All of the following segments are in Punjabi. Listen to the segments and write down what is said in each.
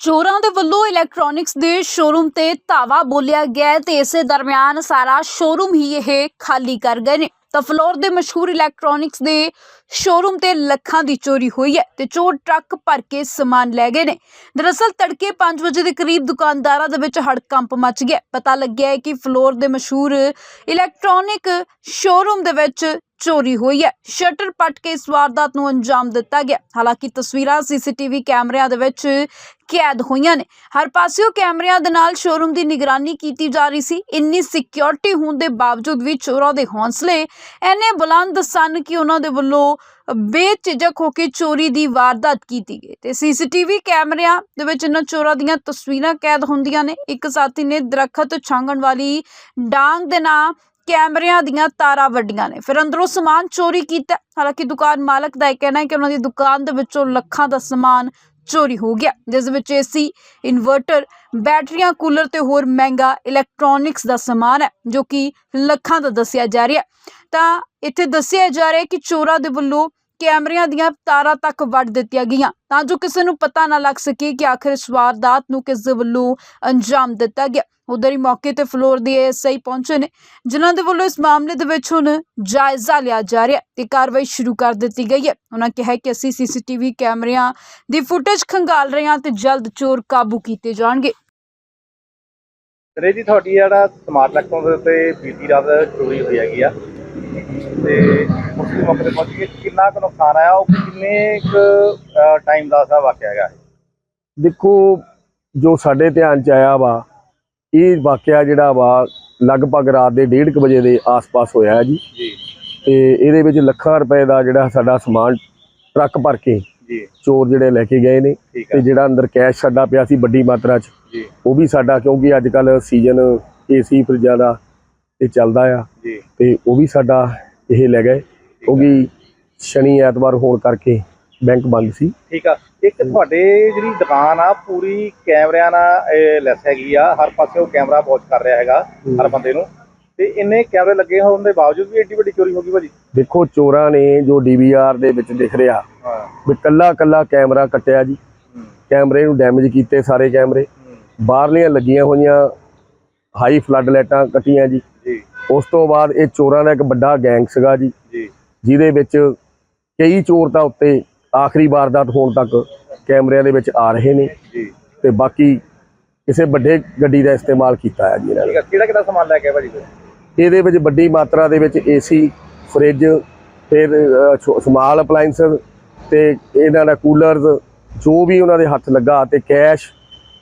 ਚੋਰਾਂ ਦੇ ਵੱਲੋਂ ਇਲੈਕਟ੍ਰੋਨਿਕਸ ਦੇ ਸ਼ੋਰੂਮ ਤੇ ਧਾਵਾ ਬੋਲਿਆ ਗਿਆ ਹੈ ਤੇ ਇਸੇ ਦਰਮਿਆਨ ਸਾਰਾ ਸ਼ੋਰੂਮ ਹੀ ਇਹ ਖਾਲੀ ਕਰ ਗਏ ਨੇ। ਤਾਂ ਫਲੋਰ ਦੇ ਮਸ਼ਹੂਰ ਇਲੈਕਟ੍ਰੋਨਿਕਸ ਦੇ ਸ਼ੋਰੂਮ ਤੇ ਲੱਖਾਂ ਦੀ ਚੋਰੀ ਹੋਈ ਹੈ ਤੇ ਚੋਰ ਟਰੱਕ ਭਰ ਕੇ ਸਮਾਨ ਲੈ ਗਏ ਨੇ। ਦਰਅਸਲ ਤੜਕੇ 5 ਵਜੇ ਦੇ ਕਰੀਬ ਦੁਕਾਨਦਾਰਾਂ ਦੇ ਵਿੱਚ ਹੜਕੰਪ ਮਚ ਗਿਆ। ਪਤਾ ਲੱਗਿਆ ਹੈ ਕਿ ਫਲੋਰ ਦੇ ਮਸ਼ਹੂਰ ਇਲੈਕਟ੍ਰੋਨਿਕ ਸ਼ੋਰੂਮ ਦੇ ਵਿੱਚ ਚੋਰੀ ਹੋਈ ਹੈ। ਸ਼ਟਰ ਪੱਟ ਕੇ ਇਸ ਵਾਰਦਾਤ ਨੂੰ ਅੰਜਾਮ ਦਿੱਤਾ ਗਿਆ। ਹਾਲਾਂਕਿ ਤਸਵੀਰਾਂ ਸੀਸੀਟੀਵੀ ਕੈਮਰਿਆਂ ਦੇ ਵਿੱਚ ਕੈਦ ਹੋਈਆਂ ਨੇ। ਹਰ ਪਾਸਿਓਂ ਕੈਮਰਿਆਂ ਦੇ ਨਾਲ ਸ਼ੋਰੂਮ ਦੀ ਨਿਗਰਾਨੀ ਕੀਤੀ ਜਾ ਰਹੀ ਸੀ। ਇੰਨੀ ਸਿਕਿਉਰਿਟੀ ਹੋਣ ਦੇ ਬਾਵਜੂਦ ਵੀ ਚੋਰਾਂ ਦੇ ਹੌਸਲੇ ਐਨੇ ਬੁਲੰਦ ਸਨ ਕਿ ਉਹਨਾਂ ਦੇ ਵੱਲੋਂ ਬੇਝਿਜਕ ਹੋ ਕੇ ਚੋਰੀ ਦੀ ਵਾਰਦਾਤ ਕੀਤੀ ਗਈ। ਤੇ ਸੀਸੀਟੀਵੀ ਕੈਮਰਿਆਂ ਦੇ ਵਿੱਚ ਇਹਨਾਂ ਚੋਰਾਂ ਦੀਆਂ ਤਸਵੀਰਾਂ ਕੈਦ ਹੁੰਦੀਆਂ ਨੇ। ਇੱਕ ਸਾਥੀ ਨੇ ਦਰਖਤ ਛਾਂਗਣ ਵਾਲੀ ਡਾਂਗ ਦੇ ਨਾਂ ਕੈਮਰਿਆਂ ਦੀਆਂ ਤਾਰਾਂ ਵੱਡੀਆਂ ਨੇ। ਫਿਰ ਅੰਦਰੋਂ ਸਮਾਨ ਚੋਰੀ ਕੀਤਾ। ਹਾਲਾਂਕਿ ਦੁਕਾਨ ਮਾਲਕ ਦਾ ਇਹ ਕਹਿਣਾ ਹੈ ਕਿ ਉਹਨਾਂ ਦੀ ਦੁਕਾਨ ਦੇ ਵਿੱਚੋਂ ਲੱਖਾਂ ਦਾ ਸਮਾਨ ਚੋਰੀ ਹੋ ਗਿਆ। ਜਿਸ ਵਿੱਚ ਏਸੀ, ਇਨਵਰਟਰ, ਬੈਟਰੀਆਂ, ਕੂਲਰ ਤੇ ਹੋਰ ਮਹਿੰਗਾ ਇਲੈਕਟ੍ਰੋਨਿਕਸ ਦਾ ਸਮਾਨ ਹੈ, ਜੋ ਕਿ ਲੱਖਾਂ ਦਾ ਦੱਸਿਆ ਜਾ ਰਿਹਾ ਤਾਂ ਇੱਥੇ ਦੱਸਿਆ ਜਾ ਰਿਹਾ ਕਿ ਚੋਰਾਂ ਦੇ ਵੱਲੋਂ ਕੈਮਰਿਆਂ ਦੀਆਂ ਤਾਰਾਂ ਤੱਕ ਵੱਢ ਦਿੱਤੀਆਂ ਗਈਆਂ। ਤਾਂ ਜੋ ਕਿਸੇ ਨੂੰ ਪਤਾ ਨਾ ਲੱਗ ਸਕੇ ਕਿ ਆਖਿਰ ਇਸ ਵਾਰਦਾਤ ਨੂੰ ਕਿਸ ਵੱਲੋਂ ਅੰਜਾਮ ਦਿੱਤਾ ਗਿਆ। ਉਧਰ ਹੀ ਮੌਕੇ ਤੇ ਫਲੋਰ ਦੇ ਐਸਆਈ ਪਹੁੰਚੇ ਨੇ, ਜਿਨ੍ਹਾਂ ਦੇ ਵੱਲੋਂ ਇਸ ਮਾਮਲੇ ਦੇ ਵਿੱਚ ਹੁਣ ਜਾਇਜ਼ਾ ਲਿਆ ਜਾ ਰਿਹਾ ਤੇ ਕਾਰਵਾਈ ਸ਼ੁਰੂ ਕਰ ਦਿੱਤੀ ਗਈ ਹੈ। ਉਹਨਾਂ ਕਿਹਾ ਕਿ ਅਸੀਂ ਸੀਸੀਟੀਵੀ ਕੈਮਰਿਆਂ ਦੀ ਫੁਟੇਜ ਖੰਗਾਲ ਰਹੇ ਹਾਂ ਤੇ ਜਲਦ ਚੋਰ ਕਾਬੂ ਕੀਤੇ ਜਾਣਗੇ। ਰੇ ਜੀ ਤੁਹਾਡੀ ਜਿਹੜਾ ਸਮਾਰਟ ਇਲੈਕਟ੍ਰੋਨ ਦੇ ਉੱਤੇ ਬੀਤੀ ਰਾਤ ਚੋਰੀ ਹੋਈ ਹੈਗੀ ਆ। ਤੇ ਉਸ ਦੇ ਮੌਕੇ ਤੇ ਪਹੁੰਚ ਕੇ ਕਿੰਨਾ ਕੁ ਨੁਕਸਾਨ ਆਇਆ ਉਹ ਕਿੰਨੇ ਕੁ ਟਾਈਮ ਦਾ ਸਾ ਵਾਕਿਆ ਹੈਗਾ? ਇਹ? ਦੇਖੋ ਜੋ ਸਾਡੇ ਧਿਆਨ ਚ ਆਇਆ ਵਾ ਇਹ ਵਾਕਿਆ ਜਿਹੜਾ ਵਾ ਲਗਭਗ ਰਾਤ ਦੇ 1:30 ਵਜੇ ਦੇ ਆਸ-ਪਾਸ ਹੋਇਆ ਜੀ। ਤੇ ਇਹਦੇ ਵਿੱਚ ਲੱਖਾਂ ਰੁਪਏ ਦਾ ਜਿਹੜਾ ਸਾਡਾ ਸਮਾਨ ਟਰੱਕ ਭਰ ਕੇ ਜੀ। ਚੋਰ ਜਿਹੜੇ ਲੈ ਕੇ ਗਏ ਨੇ ਤੇ ਜਿਹੜਾ ਅੰਦਰ ਕੈਸ਼ ਸਾਡਾ ਪਿਆ ਸੀ ਵੱਡੀ ਮਾਤਰਾ 'ਚ ਉਹ ਵੀ ਸਾਡਾ ਕਿਉਂਕਿ ਅੱਜ ਕੱਲ ਸੀਜ਼ਨ ਏਸੀ ਫਰਿੱਜਾਂ ਦਾ ਇਹ ਚੱਲਦਾ ਆ। ਤੇ ਉਹ ਵੀ ਸਾਡਾ ਇਹ ਲੈ ਗਏ ਕਿਉਂਕਿ ਸ਼ਨੀ ਐਤਵਾਰ ਹੋਣ ਕਰਕੇ ਬੈਂਕ ਬੰਦ ਸੀ। ਠੀਕ ਆ। ਇੱਕ ਤੁਹਾਡੇ ਜਿਹੜੀ ਦੁਕਾਨ ਆ ਪੂਰੀ ਕੈਮਰਿਆਂ ਨਾਲ ਲੈਸ ਹੈਗੀ ਆ। ਹਰ ਪਾਸੇ ਉਹ ਕੈਮਰਾ ਵਾਚ ਕਰ ਰਿਹਾ ਹੈਗਾ ਹਰ ਬੰਦੇ ਨੂੰ। ਤੇ ਇੰਨੇ ਕੈਮਰੇ ਲੱਗੇ ਹੋਣ ਦੇ ਬਾਵਜੂਦ ਵੀ ਏਡੀ ਵੱਡੀ ਚੋਰੀ ਹੋ ਗਈ ਭਾਜੀ? ਦੇਖੋ ਚੋਰਾਂ ਨੇ ਜੋ ਡੀਵੀਆਰ ਦੇ ਵਿੱਚ ਦਿਖ ਰਿਹਾ ਵੀ ਕੱਲਾ ਕੱਲਾ ਕੈਮਰਾ ਕੱਟਿਆ ਜੀ। ਕੈਮਰੇ ਨੂੰ ਡੈਮੇਜ ਕੀਤੇ ਸਾਰੇ ਕੈਮਰੇ। ਬਾਹਰਲੀਆਂ ਲੱਗੀਆਂ ਹੋਈਆਂ ਹਾਈ ਫਲੱਡ ਲਾਈਟਾਂ ਕੱਟੀਆਂ ਜੀ। ਜੀ। ਉਸ ਤੋਂ ਬਾਅਦ ਇਹ ਚੋਰਾਂ ਦਾ ਇੱਕ ਵੱਡਾ ਗੈਂਗ ਸੀਗਾ ਜੀ। ਜਿਹਦੇ ਵਿੱਚ ਕਈ ਚੋਰ ਤਾਂ ਉੱਤੇ ਆਖਰੀ ਵਾਰਦਾਤ ਹੋਣ ਤੱਕ ਕੈਮਰਿਆਂ ਦੇ ਵਿੱਚ ਆ ਰਹੇ ਨੇ। ਤੇ ਬਾਕੀ ਕਿਸੇ ਵੱਡੇ ਗੱਡੀ ਦਾ ਇਸਤੇਮਾਲ ਕੀਤਾ ਹੈ ਜੀ ਇਹਨਾਂ ਨੇ। ਕਿਹੜਾ ਕਿਹੜਾ ਸਮਾਨ ਲੈ ਕੇ ਭਾਜੀ? ਇਹਦੇ ਵਿੱਚ ਵੱਡੀ ਮਾਤਰਾ ਦੇ ਵਿੱਚ ਏਸੀ ਫ੍ਰਿਜ ਫਿਰ ਸਮਾਲ ਅਪਲਾਈਐਂਸਸ ਤੇ ਇਹਨਾਂ ਦਾ ਕੂਲਰਸ ਜੋ ਵੀ ਉਹਨਾਂ ਦੇ ਹੱਥ ਲੱਗਾ ਤੇ ਕੈਸ਼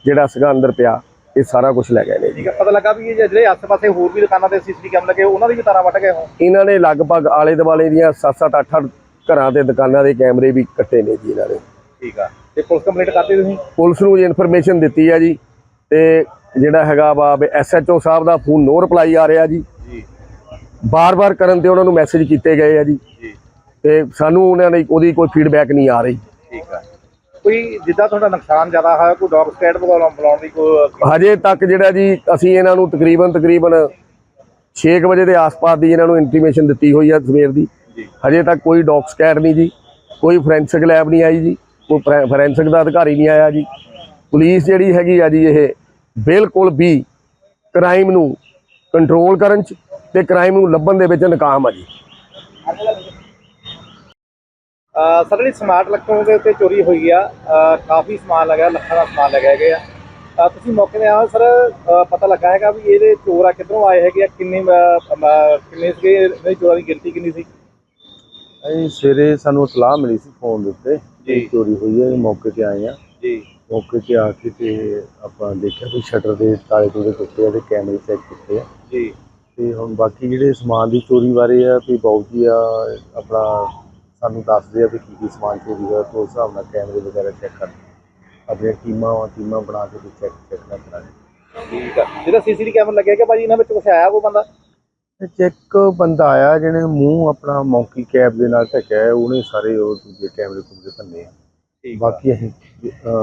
ਜਿਹੜਾ ਸੀਗਾ ਅੰਦਰ ਪਿਆ। ਇਹ ਸਾਰਾ ਕੁਝ ਲੈ ਗਏ ਨੇ ਜੀ। ਠੀਕ ਹੈ ਪਤਾ ਲੱਗਾ ਵੀ ਇਹ ਜਿਹੜੇ ਆਸ-ਪਾਸੇ ਹੋਰ ਵੀ ਦੁਕਾਨਾਂ ਤੇ ਸੀਸੀਟੀਵੀ ਕੈਮਰੇ ਲੱਗੇ ਉਹਨਾਂ ਦੀ ਵੀ ਤਾਰਾਂ ਵੱਟ ਗਏ ਹੋ ਇਹਨਾਂ ਨੇ ਲਗਭਗ ਆਲੇ ਦੁਆਲੇ ਦੀਆਂ 7-7 8-8 ਘਰਾਂ ਤੇ ਦੁਕਾਨਾਂ ਦੇ ਕੈਮਰੇ ਵੀ ਕੱਟੇ ਨੇ ਜੀ ਇਹਨਾਂ ਨੇ ਠੀਕ ਆ। ਤੇ ਪੁਲਿਸ ਕੰਪਲੀਟ ਕਰਤੀ ਤੁਸੀਂ? ਪੁਲਿਸ ਨੂੰ ਜੀ ਇਨਫੋਰਮੇਸ਼ਨ ਦਿੱਤੀ ਹੈ ਜੀ ਤੇ ਜਿਹੜਾ ਹੈਗਾ ਵਾ ਐਸਐਚਓ ਸਾਹਿਬ ਦਾ ਫੋਨ ਨੋ ਰਿਪਲਾਈ ਆ ਰਿਹਾ ਜੀ। ਜੀ। ਬਾਰ-ਬਾਰ ਕਰਨ ਤੇ ਉਹਨਾਂ ਨੂੰ ਮੈਸੇਜ ਕੀਤੇ ਗਏ ਆ ਜੀ। ਜੀ। ਤੇ ਸਾਨੂੰ ਉਹਨਾਂ ਨੇ ਉਹਦੀ ਕੋਈ ਫੀਡਬੈਕ ਨਹੀਂ ਆ ਰਹੀ। ਠੀਕ ਆ। ਕੋਈ ਜਿੱਦਾਂ ਤੁਹਾਡਾ ਨੁਕਸਾਨ ਜ਼ਿਆਦਾ ਹੋਇਆ ਕੋਈ ਡੌਗ ਸਕੈਟ ਬੁਲਾਉਣ ਬੁਲਾਉਣ ਦੀ ਕੋਈ ਹਜੇ ਤੱਕ ਜਿਹੜਾ ਜੀ ਅਸੀਂ ਇਹਨਾਂ ਨੂੰ ਤਕਰੀਬਨ ਤਕਰੀਬਨ 6 ਵਜੇ ਦੇ ਆਸ-ਪਾਸ ਦੀ ਇਹਨਾਂ ਨੂੰ ਇੰਟੀਮੇਸ਼ਨ ਦਿੱਤੀ ਹੋਈ ਆ ਸਵੇਰ ਦੀ। ਹਜੇ ਤੱਕ ਕੋਈ ਡੌਗ ਸਕੈਡ ਨਹੀਂ ਜੀ ਕੋਈ ਫੋਰੈਂਸਿਕ ਲੈਬ ਨਹੀਂ ਆਈ ਜੀ ਕੋਈ ਫੋਰੈਂਸਿਕ ਦਾ ਅਧਿਕਾਰੀ ਨਹੀਂ ਆਇਆ ਜੀ। ਪੁਲਿਸ ਜਿਹੜੀ ਹੈਗੀ ਆ ਜੀ ਇਹ ਬਿਲਕੁਲ ਵੀ ਕ੍ਰਾਈਮ ਨੂੰ ਕੰਟਰੋਲ ਕਰਨ ਚ ਤੇ ਕ੍ਰਾਈਮ ਨੂੰ ਲੱਭਣ ਦੇ ਵਿੱਚ ਨਾਕਾਮ ਆ ਜੀ। ਸਰ ਜਿਹੜੀ ਸਮਾਰਟ ਇਲੈਕਟ੍ਰੋਨ ਦੇ ਉੱਤੇ ਚੋਰੀ ਹੋਈ ਆ। ਕਾਫੀ ਸਮਾਨ ਲੱਗਾ ਲੱਖਾਂ ਦਾ ਸਮਾਨ ਲਗਾਇਆ ਗਿਆ ਆ। ਤੁਸੀਂ ਮੌਕੇ ਤੇ ਆਓ ਸਰ ਪਤਾ ਲੱਗਾ ਹੈਗਾ ਵੀ ਇਹਦੇ ਚੋਰ ਆ ਕਿੱਧਰੋਂ ਆਏ ਹੈਗੇ ਆ ਕਿੰਨੇ ਕਿੰਨੇ ਸੀਗੇ ਇਹਦੇ ਚੋਰਾਂ ਦੀ ਗਿਣਤੀ ਕਿੰਨੀ ਸੀ? ਅਸੀਂ ਸਵੇਰੇ ਸਾਨੂੰ ਇਤਲਾਹ ਮਿਲੀ ਸੀ ਫੋਨ ਦੇ ਉੱਤੇ ਜੀ। ਚੋਰੀ ਹੋਈ ਹੈ ਮੌਕੇ ਤੇ ਆਏ ਆ। ਜੀ। ਮੌਕੇ ਤੇ ਆ ਕੇ ਤੇ ਆਪਾਂ ਦੇਖਿਆ ਵੀ ਸ਼ਟਰ ਦੇ ਤਾਲੇ ਤੂਲੇ ਟੁੱਟੇ ਆ ਤੇ ਕੈਮਰੇ ਚੈੱਕ ਕੀਤੇ ਆ। ਜੀ। ਤੇ ਹੁਣ ਬਾਕੀ ਜਿਹੜੇ ਸਮਾਨ ਦੀ ਚੋਰੀ ਬਾਰੇ ਆ ਵੀ ਬਾਊ ਜੀ ਆ ਆਪਣਾ ਸਾਨੂੰ ਦੱਸਦੇ ਆ ਵੀ ਕੀ ਕੀ ਸਮਾਨ ਚੋਰੀ ਹੋਇਆ ਤੇ ਉਸ ਹਿਸਾਬ ਨਾਲ ਕੈਮਰੇ ਵਗੈਰਾ ਚੈੱਕ ਕਰ ਆਪਣੀਆਂ ਟੀਮਾਂ ਵਾ ਟੀਮਾਂ ਬਣਾ ਕੇ ਚੈੱਕ ਚੈੱਕ ਕਰਾਂਗੇ। ਠੀਕ ਆ। ਜਿਹੜਾ ਸੀਸੀਟੀਵੀ ਕੈਮਰਾ ਲੱਗਿਆ ਕਿ ਭਾਜੀ ਇਹਨਾਂ ਵਿੱਚ ਕੁਛ ਆਇਆ ਕੋਈ ਬੰਦਾ? ਚੈੱਕ ਬੰਦਾ ਆਇਆ ਜਿਹਨੇ ਮੂੰਹ ਆਪਣਾ ਮੌਂਕੀ ਕੈਪ ਦੇ ਨਾਲ ਢਕਿਆ ਹੈ, ਉਹਨੇ ਸਾਰੇ ਉਹ ਦੂਜੇ ਕੈਮਰੇ ਕੁਮਰੇ ਭੰਨੇ ਆ। ਠੀਕ ਆ। ਬਾਕੀ ਅਸੀਂ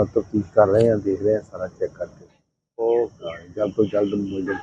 ਤਫਤੀਸ਼ ਕਰ ਰਹੇ ਹਾਂ ਦੇਖ ਰਹੇ ਹਾਂ ਸਾਰਾ ਚੈੱਕ ਕਰਕੇ। ਉਹ ਹਾਂ, ਜਲਦ ਤੋਂ ਜਲਦ ਮਿਲ